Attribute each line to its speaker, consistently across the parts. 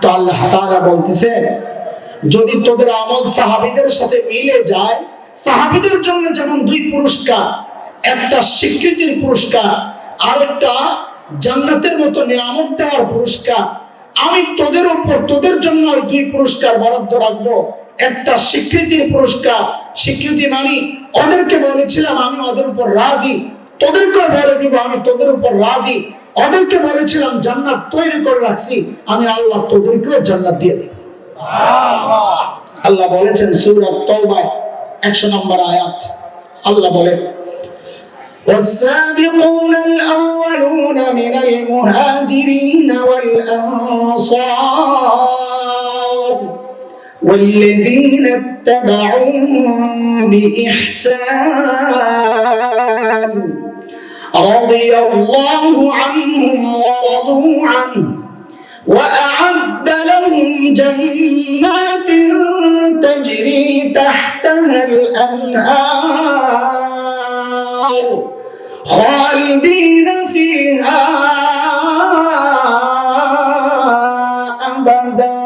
Speaker 1: তো আল্লাহ তাআলা বলতেছে, যদি তোদের আমল সাহাবীদের সাথে মিলে যায়, সাহাবীদের জন্য যেমন দুই পুরস্কার, একটা স্বীকৃতির পুরস্কার আর একটা জান্নাতের মতো নিয়ামত দেওয়ার পুরস্কার, আমি তোদের উপর, তোদের জন্য ওই দুই পুরস্কার বরাদ্দ রাখব। একটা স্বীকৃতির পুরস্কার, স্বীকৃতি মানি ওদেরকে বলেছিলাম আমি ওদের উপর রাজি, তোদেরকেও বলে দিব আমি তোদের উপর রাজি। ওদেরকে বলেছিলাম জান্নাত তৈরি করে রাখছি আমি আল্লাহ তোদেরকেও জান্নাত দিয়ে দিব আল্লাহ বলেছেন সূরা তওবায় 100 নম্বর আয়াত আল্লাহ বলে والسابقون الأولون من المهاجرين والأنصار والذين اتبعوهم بإحسان رضي الله عنهم ورضوا عنه وأعد لهم جنات تجري تحتها الأنهار خالدين فيها أبدا.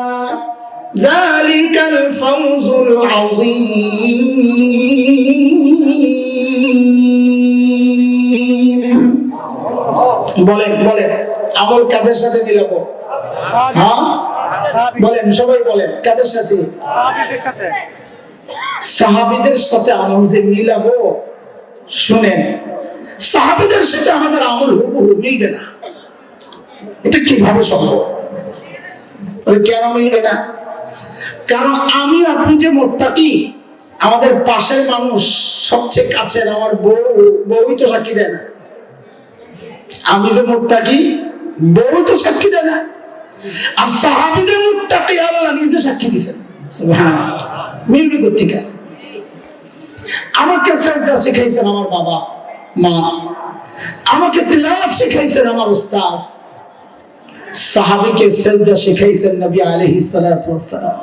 Speaker 1: ذلك الفوز العظيم. বলেন বলেন। আমল কাদের সাথে মিলাবো? হ্যাঁ? বলেন, সবাই বলেন, কাদের সাথে? সাহাবিদের সাথে আমল যে মিলাবো, শুনেন, সাহাবিদের সাথে আমাদের আমল হুবহু মিলবে না। এটা কীভাবে সম্ভব? কেন মিলবে না? কারণ আমি, আপনি যে মোট্টাকি আমাদের পাশের মানুষ সবচেয়ে কাছের, আমার বউ, বউই তো সাক্ষী দেয় না। আমি যে মোট্টাকি বউ তো সাক্ষী দেয় না। আর সাহাবিদের মুত্তাকি, আল্লাহ নিজে সাক্ষী সুবহানাল্লাহ। মিলবে কোথেকে আমাকে সেজদা শিখাইছেন আমার বাবা, মা। আমাকে তিলাওয়াত শিখাইছেন আমার উস্তাদ। সাহাবীকে সেজদা শিখাইছেন নবী আলাইহিস সালাতু ওয়াস সালাম।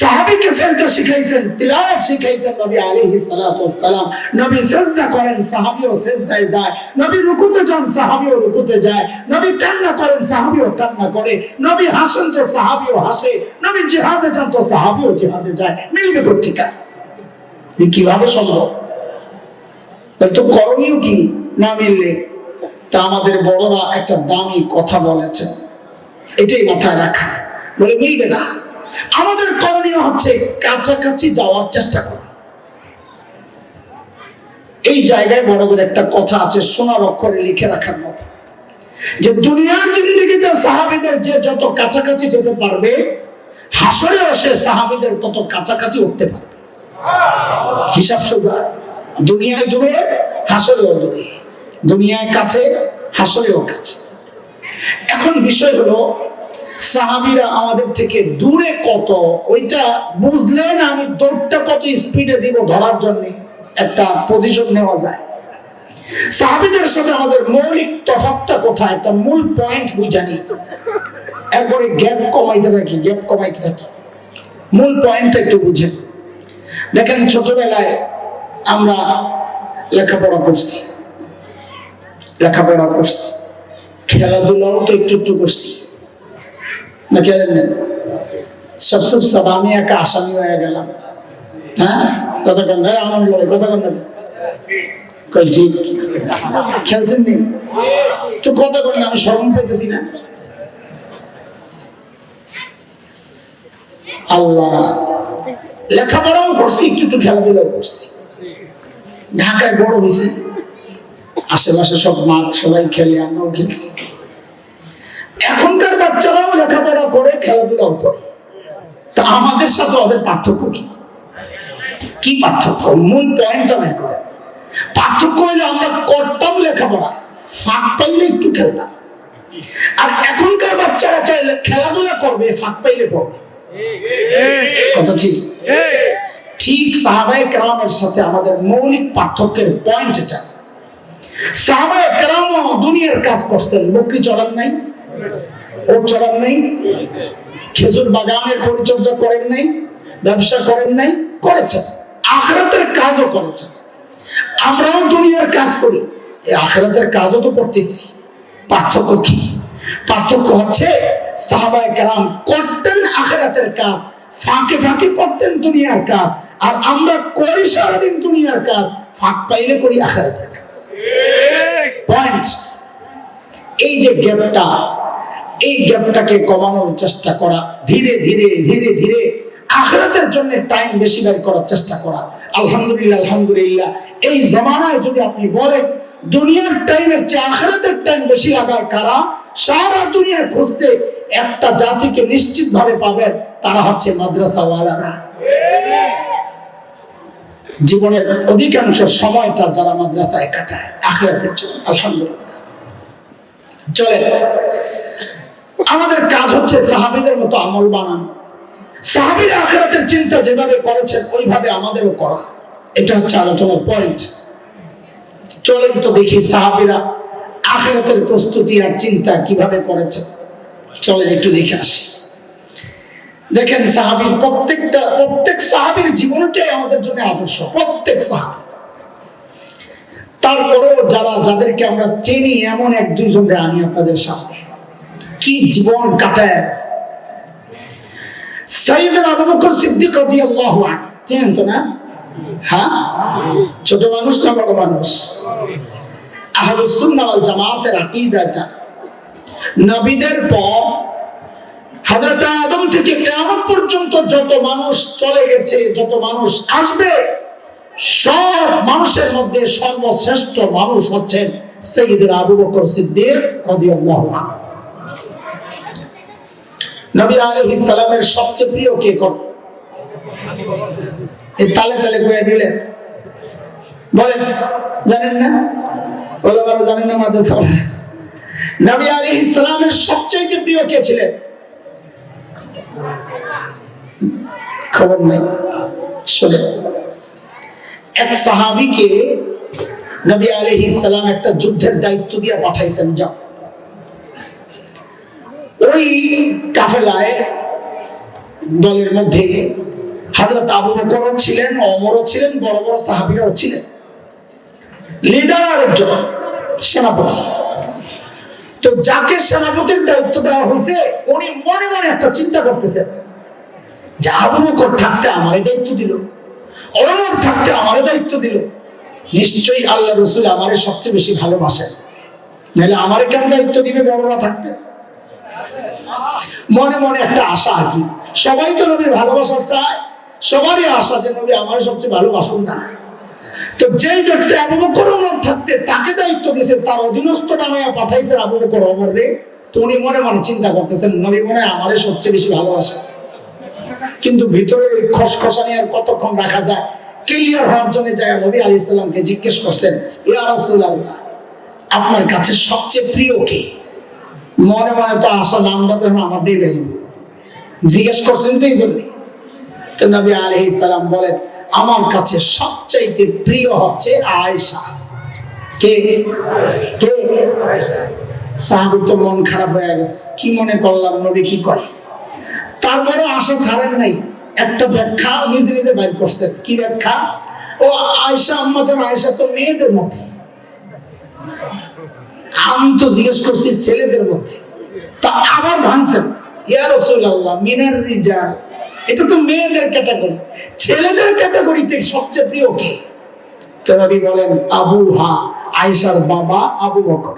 Speaker 1: সাহাবীকে সেজদা শিখাইছেন, তিলাওয়াত শিখাইছেন নবী আলাইহিস সালাতু সালাম নবী সেজদা করেন, সাহাবীও সেজদায় যায়। নবী রুকুতে যান, সাহাবীও রুকুতে যায়। নবী কান্না করেন, সাহাবীও কান্না করে। নবী হাসেন তো সাহাবীও হাসে। নবী জিহাদে যান তো সাহাবীও জিহাদে যায়। মিলবে কীভাবে সম্ভব? তো করণীয় কি? না মিললে? তা আমাদের বড়রা একটা দামি কথা বলেছেন এটাই মাথায় রাখা। বলে মিলবে না। আমাদের করণীয় হচ্ছে কাছাকাছি যাওয়ার চেষ্টা করা। এই জায়গায় বড়দের একটা কথা আছে, সোনার অক্ষরে লিখে রাখার মতো। যে দুনিয়ার জিন্দিগিতে সাহাবিদের যে যত কাছাকাছি যেতে পারবে, হাসরেও সে সাহাবিদের তত কাছাকাছি উঠতে পারবে। হিসাব সোজা, দুনিয়ায় দূরে, হাসরেও দূরে। দুনিয়ায় কাছে, হাসরেও কাছে। এখন বিষয় হলো সাহাবিরা আমাদের থেকে দূরে কত? ওইটা বুঝলেন আমি দৌড়টা কত স্পিডে দিব ধরার জন্য? একটা পজিশন নেওয়া যায়। সাহাবিদের সাথে আমাদের মৌলিক তফাৎটা কোথায়? একটা মূল পয়েন্ট বুঝানি গ্যাপ কমাইতে থাকি গ্যাপ কমাইতে থাকি। মূল পয়েন্টটা একটু বুঝেন। দেখেন ছোটবেলায় আমরা লেখাপড়া করছি। লেখাপড়া করছি। খেলাধুলাও তো একটু একটু করছি। না খেলেন না। সব সব সব আমি একা আসামি হয়ে গেলাম। হ্যাঁ? কথা কন না আমার লড়াই কথা কন না। কই ঠিক খেলছেন নি? তো আমি পেতেছি না। আল্লাহ, লেখাপড়াও করছি, একটু একটু খেলাধুলাও করছি। ঢাকায় বড় হয়েছি। আশেপাশে সব মাঠ, সবাই খেলে, আমরাও খেলছি। এখনকার বাচ্চারাও লেখাপড়া খেলাধুলাও করে তা আমাদের সাথে ওদের পার্থক্য কি? কি পার্থক্য? মূল পয়েন্টটা বের করে। পার্থক্য হইলে আমরা করতাম লেখাপড়া, ফাঁক পাইলে একটু খেলতাম। আর এখনকার বাচ্চারা চাইলে খেলাধুলা করবে, ফাঁক পাইলে পড়বে। কথা ঠিক? ঠিক সাহাবায়ে কেরামের সাথে আমাদের মৌলিক পার্থক্যের পয়েন্ট এটা সাহাবায়ে কেরাম দুনিয়ার কাজ করছেন, বকরি চড়ান নাই? ওট চড়ান নাই। খেজুর বাগানের পরিচর্যা করেন নাই ব্যবসা করেন নাই করেছেন। আখরাতের কাজও করেছেন। আমরাও দুনিয়ার কাজ করি। আখরাতের কাজও তো করতেছি। পার্থক্য কি? পার্থক্য হচ্ছে সাহাবায়ে কেরাম করতেন আখেরাতের কাজ ফাঁকে ফাঁকে করতেন দুনিয়ার কাজ আর আমরা করি সারাদিন দুনিয়ার কাজ ফাঁক পাইলে করি আখেরাতের কাজ। পয়েন্ট এই যে গ্যাপটা এই গ্যাপটাকে কমানোর চেষ্টা করা, ধীরে ধীরে ধীরে ধীরে আখরাতের জন্য টাইম বেশি বের করার চেষ্টা করা। আলহামদুলিল্লাহ আলহামদুলিল্লাহ। এই জমানায় যদি আপনি বলেন, দুনিয়ার টাইমের চেয়ে আখরাতের টাইম বেশি লাগায় কারা? সারা দুনিয়া খুঁজতে একটা জাতিকে নিশ্চিত ভাবে পাবেন, তারা হচ্ছে মাদ্রাসাওয়ালারা। জীবনের অধিকাংশ সময়টা যারা মাদ্রাসায় কাটায়, আখরাতের জন্য। আলহামদুলিল্লাহ। চলেন আমাদের কাজ হচ্ছে সাহাবিদের মতো আমল বানানো। সাহাবিরা আখেরাতের চিন্তা যেভাবে করেছেন, ওইভাবে আমাদেরও করা। এটা হচ্ছে আলোচনার পয়েন্ট চলেন তো দেখি সাহাবিরা আখেরাতের প্রস্তুতি আর চিন্তা কীভাবে করেছে। চলেন একটু দেখে আসি। দেখেন সাহাবির প্রত্যেকটা, প্রত্যেক সাহাবির জীবনটাই আমাদের জন্য আদর্শ, প্রত্যেক সাহাবি। তারপরেও যারা, যাদেরকে আমরা চিনি, এমন এক দুজনকে আমি আপনাদের সামনে। কি জীবন কাটায়? সাইয়েদনা হ্যাঁ? পর্যন্ত যত মানুষ চলে গেছে, যত মানুষ আসবে, সব মানুষের মধ্যে সর্বশ্রেষ্ঠ মানুষ হচ্ছেন সৈয়দুল আবু বকর সিদ্দিক রাদিয়াল্লাহু আনহু। নবী সালামের সবচেয়ে প্রিয় কে কোন? এই তালে তালে কয়ে দিলেন। বলেন, জানেন না? ওলামারা জানেন না মাদ্রাসা নবী আলাইহিস সালামের সবচেয়ে প্রিয় কে ছিলেন? খবর নেই। শোনেন। এক সাহাবিকে নবী আলাইহিস সালাম একটা যুদ্ধের দায়িত্ব দিয়ে পাঠাইছেন, যাও। ওই কাফেলায় দলের মধ্যে হাজরত আবু বকরও ছিলেন অমরও ছিলেন, বড় বড় সাহাবিরাও ছিলেন। লিডার আরেকজন সেনাপতি। তো যাকে সেনাপতির দায়িত্ব দেওয়া হয়েছে, উনি মনে মনে একটা চিন্তা করতেছেন যে আবু বকর থাকতে আমারে দায়িত্ব দিল অমর থাকতে আমারে দায়িত্ব দিল। নিশ্চয়ই আল্লাহ রসুল আমারে সবচেয়ে বেশি ভালোবাসেন। নাহলে আমারে কেন দায়িত্ব দিবে বড়রা থাকতে? মনে মনে একটা আশা আর কি সবাই তো নবীর ভালোবাসা চায়, সবারই আশা যে নবী আমার সবচেয়ে ভালোবাসুন না। তো যেই দেখছে আবু বকর থাকতে তাকে দায়িত্ব দিয়েছে, তার অধীনস্থ বানায় পাঠাইছে আবু বকর রে, তো উনি মনে মনে চিন্তা করতেছেন, নবী মনে আমারে সবচেয়ে বেশি ভালোবাসে। কিন্তু ভিতরের ওই খসখসানি আর কতক্ষণ রাখা যায় ক্লিয়ার হওয়ার জন্য যায় নবী আলী ইসলামকে জিজ্ঞেস করছেন, ইয়া রাসূলুল্লাহ, আপনার কাছে সবচেয়ে প্রিয় কে? মনে মনে তো আসা নামটা তো আমার দিয়ে বেরিয়ে জিজ্ঞেস করছেন তো এই জন্য। তো নবী আলহি সালাম বলেন, আমার কাছে সবচাইতে প্রিয় হচ্ছে আয়েশা। কে? কে? সাহাবুর তো মন খারাপ হয়ে গেছে। কি মনে করলাম নবী কি কয়? তারপরে আশা ছাড়েন নাই। একটা ব্যাখ্যা নিজে নিজে বাইর করছেন। কি ব্যাখ্যা? ও আয়সা যেন আয়সা তো মেয়েদের মধ্যে। আমি তো জিজ্ঞেস করছি ছেলেদের মধ্যে। তা আবার ভাঙছেন। ইয়া রাসূলুল্লাহ, মিনার রিজাল। এটা তো মেয়েদের ক্যাটাগরি। ছেলেদের ক্যাটাগরিতে সবচেয়ে প্রিয় কে? তো নবী বলেন, আবু হা, আয়েশার বাবা আবু বকর.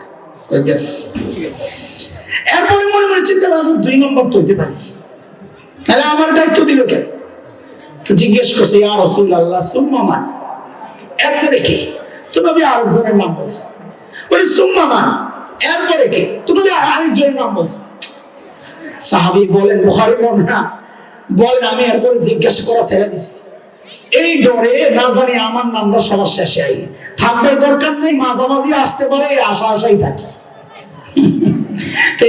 Speaker 1: এরপরে মনে মনে চিন্তা করা দুই নম্বর তো হইতে পারি। তাহলে আমার দায়িত্ব দিল কেন তো জিজ্ঞেস করছে, ইয়া রাসূলুল্লাহ, সুম্মা মান? এরপরে কে? তো নবী আরেকজনের নাম বলছে। বলে সুম্মা মান এরপরে কে তো নবী আরেকজনের নাম বলেন বুখারী বলেন আমি এরপরে জিজ্ঞাসা করা ছেড়ে দিছি। এই ডরে না জানি আমার নামটা সবার শেষে আই। থাকবে দরকার নেই, মাঝামাঝি আসতে পারে, আশা আশাই থাকি।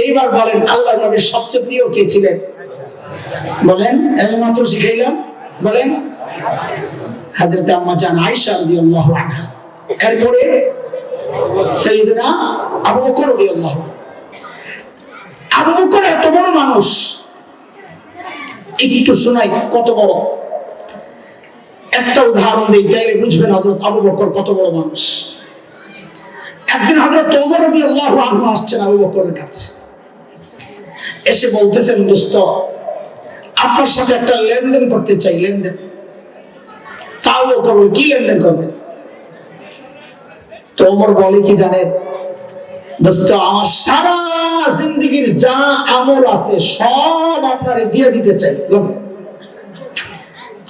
Speaker 1: এইবার বলেন আল্লাহ নবীর সবচেয়ে প্রিয় কে ছিলেন? বলেন, এই মাত্র শিখাইলাম। বলেন, হাজরত আম্মা জান আয়েশা রাদিয়াল্লাহু আনহা। এরপরে বকর বকর বড় মানুষ। একটু কত বড়? একটা উদাহরণ বকর বড় একদিন আসছেন আবু বকরের কাছে। এসে বলতেছেন, দোস্ত, আপনার সাথে একটা লেনদেন করতে চাই, লেনদেন। তাও করব কি লেনদেন করবেন? তো ওমর বলে, কি জানেন? আমার সারা জিন্দগির যা আমল আছে, সব আপনারে দিয়ে দিতে চাই।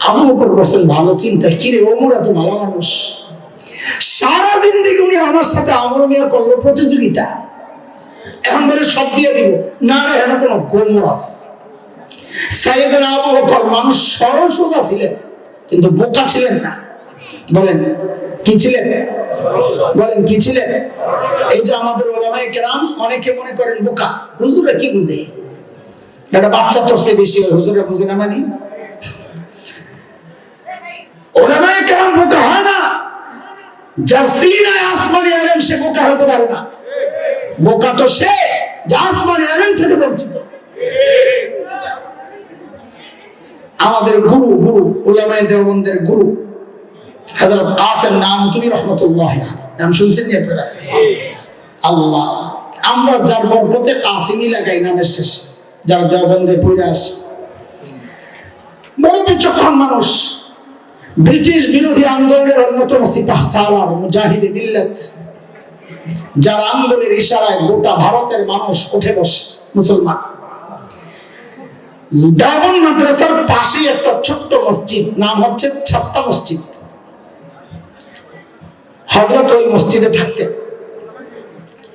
Speaker 1: আবু বকর বলছেন, ভালো চিন্তা, কি রে ওমর, এত ভালো মানুষ। সারা জিন্দগি উনি আমার সাথে আমল নিয়ে করল, প্রতিযোগিতা। এখন বলে, সব দিয়ে দিব। না না এখানে কোনো গোমর আছে। সাইয়েদের আবু মানুষ সরল সোজা ছিলেন, কিন্তু বোকা ছিলেন না। বলেন কি ছিলেন? বলেন, কি ছিলেন? এই যে আমাদের ওলামায়ে কেরাম, অনেকে মনে করেন বোকা। হুজুরা কি বুঝে? একটা বাচ্চা তোর চেয়ে বেশি হুজুরা বুঝে না মানে? ওলামায়ে কেরাম বোকা হয় না। যার সিনায় আসমানি আলেম, সে বোকা হতে পারে না। বোকা তো সে, যে আসমানি আলেম থেকে বঞ্চিত। আমাদের গুরু গুরু উলামায়ে দেওবন্দের গুরু। হযরত কাসেম নাম শুনছেন নি আপনারা? আল্লাহ, আমরা যার লাগাই নামের যারা পড়ে আসে। বড় বিচক্ষণ মানুষ, ব্রিটিশ বিরোধী আন্দোলনের অন্যতম সিপাহ সালার মুজাহিদে মিল্লাত, যার আন্দোলনের ইশারায় গোটা ভারতের মানুষ উঠে বসে, মুসলমান। দাবন মাদ্রাসার পাশে একটা ছোট্ট মসজিদ, নাম হচ্ছে ছাত্তা মসজিদ। হজরত ওই মসজিদে থাকতেন।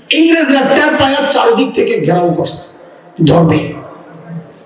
Speaker 1: ইংরেজরা টের পায়ার চারিদিক থেকে ঘেরাও করছে ধরবে।